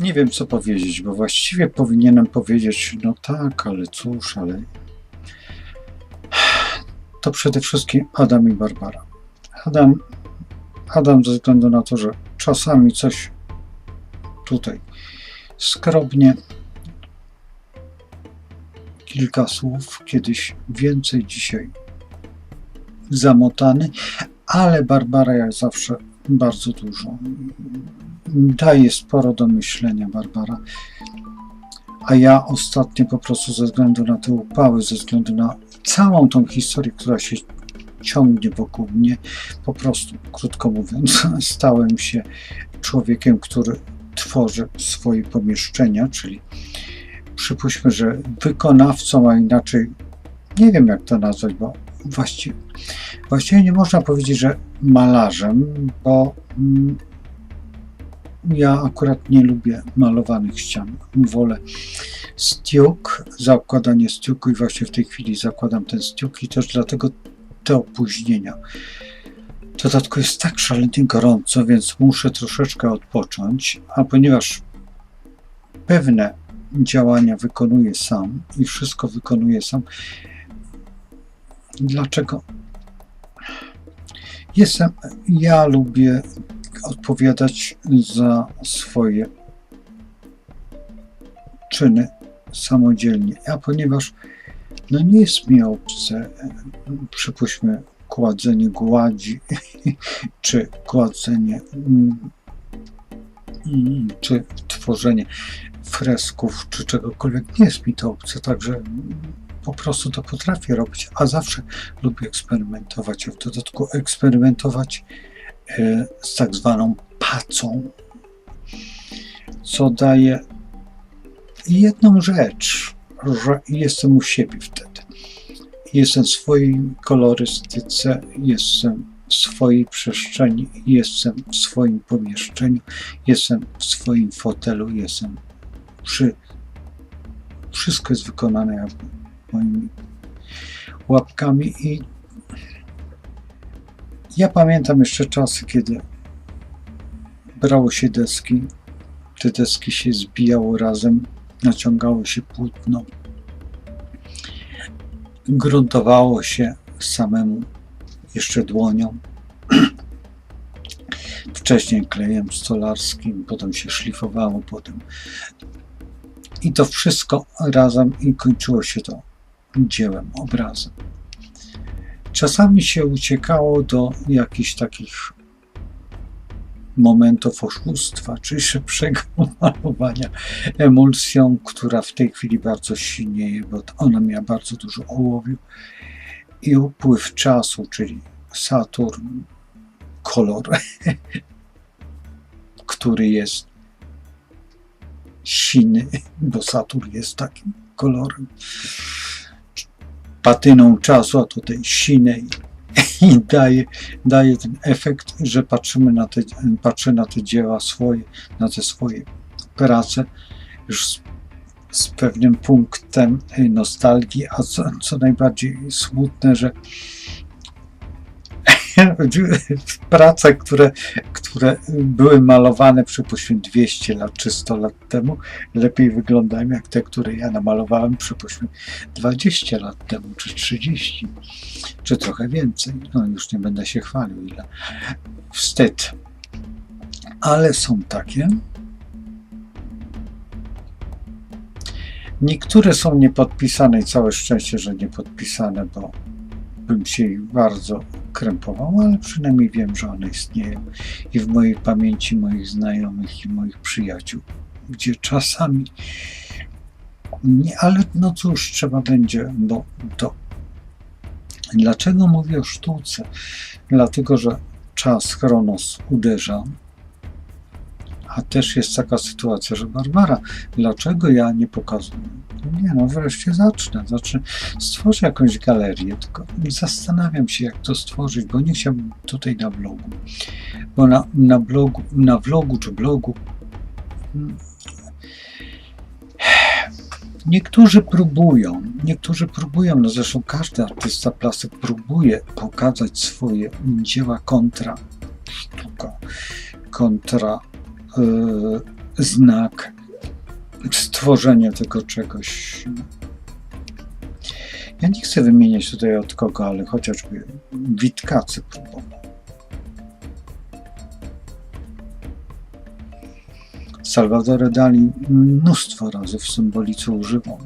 Nie wiem, co powiedzieć, bo właściwie powinienem powiedzieć, no tak, ale cóż, ale. To przede wszystkim Adam i Barbara. Adam, Adam ze względu na to, że czasami coś tutaj skrobnie, kilka słów, kiedyś więcej, dzisiaj zamotany, ale Barbara jak zawsze bardzo dużo. Daje sporo do myślenia Barbara. A ja ostatnio po prostu ze względu na te upały, ze względu na całą tą historię, która się ciągnie wokół mnie, po prostu, krótko mówiąc, stałem się człowiekiem, który tworzy swoje pomieszczenia, czyli przypuśćmy, że wykonawcą, a inaczej nie wiem jak to nazwać, bo właściwie, właściwie nie można powiedzieć, że malarzem, bo mm, ja akurat nie lubię malowanych ścian. Wolę stiuk, zakładanie stiuku i właśnie w tej chwili zakładam ten stiuk i też dlatego te opóźnienia. W dodatku jest tak szalenie gorąco, więc muszę troszeczkę odpocząć, a ponieważ pewne działania wykonuję sam i wszystko wykonuję sam, dlaczego? Jestem, ja lubię odpowiadać za swoje czyny samodzielnie, a ponieważ no nie jest mi obce, przypuśćmy, kładzenie gładzi, czy kładzenie, mm, czy tworzenie fresków, czy czegokolwiek, nie jest mi to obce, także po prostu to potrafię robić, a zawsze lubię eksperymentować, w dodatku eksperymentować e, z tak zwaną pacą, co daje jedną rzecz, że jestem u siebie wtedy. Jestem w swojej kolorystyce, jestem w swojej przestrzeni, jestem w swoim pomieszczeniu, jestem w swoim fotelu, jestem przy. Wszystko jest wykonane moimi łapkami i ja pamiętam jeszcze czasy, kiedy brało się deski, te deski się zbijało razem, naciągało się płótno, gruntowało się samemu jeszcze dłonią, wcześniej klejem stolarskim, potem się szlifowało, potem. I to wszystko razem i kończyło się to dziełem, obrazem. Czasami się uciekało do jakichś takich momentów oszustwa, czy szybszego malowania emulsją, która w tej chwili bardzo silnieje, bo ona miała bardzo dużo ołowiu i upływ czasu, czyli Saturn, kolor, który jest siny, bo Saturn jest takim kolorem, patyną czasu, a tutaj sinej i daje, daje ten efekt, że patrzymy na te, patrzę na te dzieła swoje, na te swoje prace już z, z pewnym punktem nostalgii, a co, co najbardziej smutne, że prace, które, które były malowane przypuśćmy 200 lat czy 100 lat temu, lepiej wyglądają jak te, które ja namalowałem przypuśćmy 20 lat temu, czy 30, czy trochę więcej. No już nie będę się chwalił, ile. Wstyd. Ale są takie. Niektóre są niepodpisane i całe szczęście, że niepodpisane, bo bym się bardzo krępował, ale przynajmniej wiem, że one istnieją i w mojej pamięci moich znajomych i moich przyjaciół, gdzie czasami nie, ale no cóż, trzeba będzie, bo to. Dlaczego mówię o sztuce? Dlatego, że czas, chronos uderza, a też jest taka sytuacja, że Barbara, dlaczego ja nie pokazuję? Nie, no wreszcie zacznę. Zacznę, stworzę jakąś galerię, tylko zastanawiam się, jak to stworzyć, bo nie chciałbym tutaj na blogu. Bo na, na blogu, na vlogu czy blogu mm, Niektórzy próbują, niektórzy próbują, no zresztą każdy artysta plastyk próbuje pokazać swoje dzieła kontra sztuka, kontra znak stworzenia tego czegoś. Ja nie chcę wymieniać tutaj od kogo, ale chociażby Witkacy próbował. Salvatore Dali mnóstwo razy w symbolice używał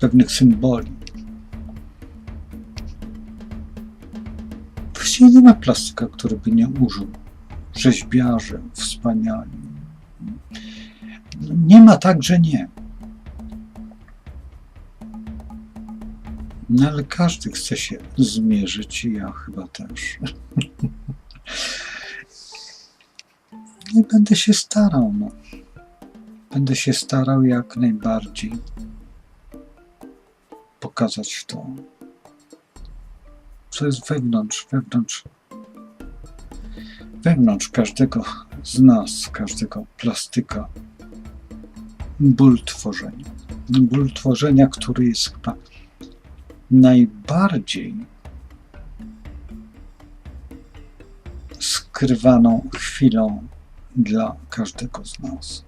pewnych symboli. Właściwie nie ma plastyka, który by nie użył. Rzeźbiarze wspaniali. Nie ma tak, że nie. No ale każdy chce się zmierzyć i ja chyba też. Nie będę się starał, no. Będę się starał jak najbardziej pokazać to, co jest wewnątrz, wewnątrz, wewnątrz każdego z nas, każdego plastyka. Ból tworzenia. Ból tworzenia, który jest chyba najbardziej skrywaną chwilą dla każdego z nas.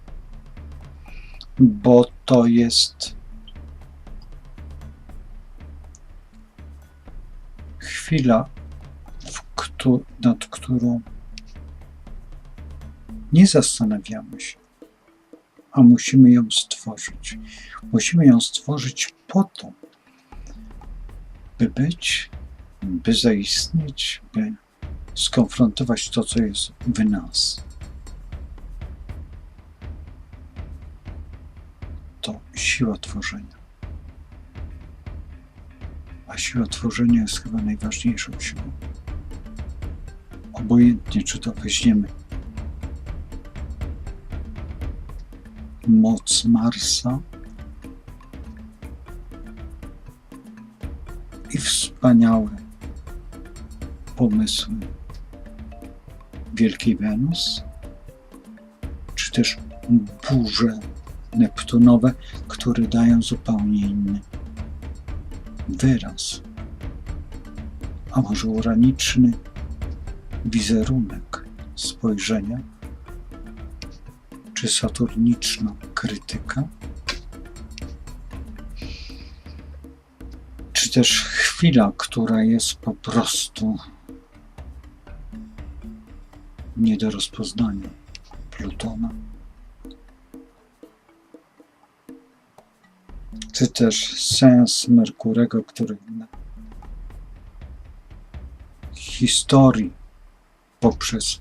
Bo to jest chwila, nad którą nie zastanawiamy się, a musimy ją stworzyć. Musimy ją stworzyć po to, by być, by zaistnieć, by skonfrontować to, co jest w nas. To siła tworzenia. A siła tworzenia jest chyba najważniejszą siłą. Obojętnie, czy to weźmiemy moc Marsa. I wspaniałe pomysły Wielkiej Wenus, czy też burze neptunowe, które dają zupełnie inny wyraz, a może uraniczny wizerunek spojrzenia, czy saturniczna krytyka, czy też chwila, która jest po prostu nie do rozpoznania Plutona. Czy też sens Merkurego, który historii poprzez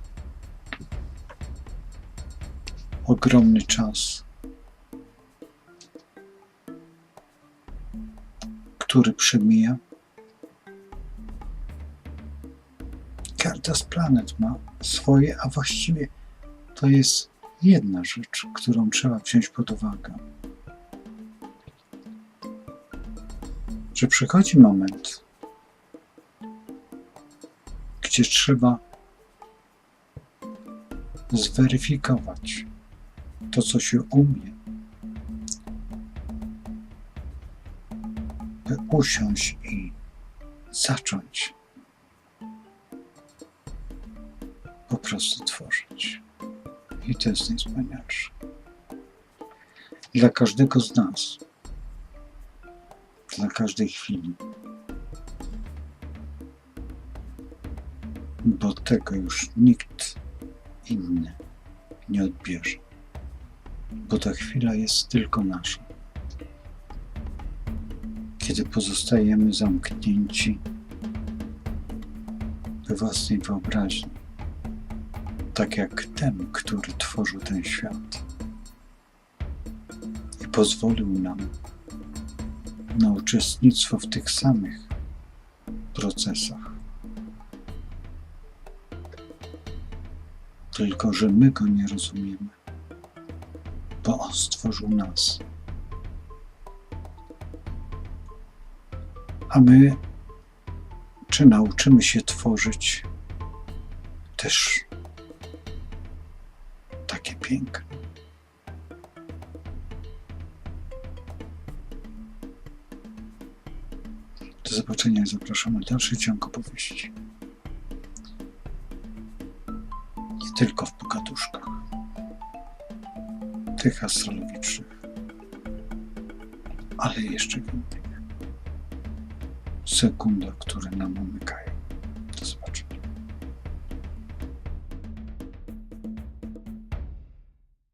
ogromny czas, który przemija. Każda z planet ma swoje, a właściwie to jest jedna rzecz, którą trzeba wziąć pod uwagę. Że przychodzi moment, gdzie trzeba zweryfikować to, co się umie, by usiąść i zacząć po prostu tworzyć. I to jest najwspanialsze. Dla każdego z nas, dla każdej chwili. Bo tego już nikt inny nie odbierze. Bo ta chwila jest tylko nasza. Kiedy pozostajemy zamknięci we własnej wyobraźni, tak jak ten, który tworzył ten świat i pozwolił nam na uczestnictwo w tych samych procesach. Tylko, że my go nie rozumiemy, on stworzył nas. A my, czy nauczymy się tworzyć też takie piękne? Do zobaczenia i zapraszamy dalszy ciąg opowieści. Nie tylko w pogaduszkach. Tych astrologicznych, ale jeszcze innych sekundach, które nam omykają.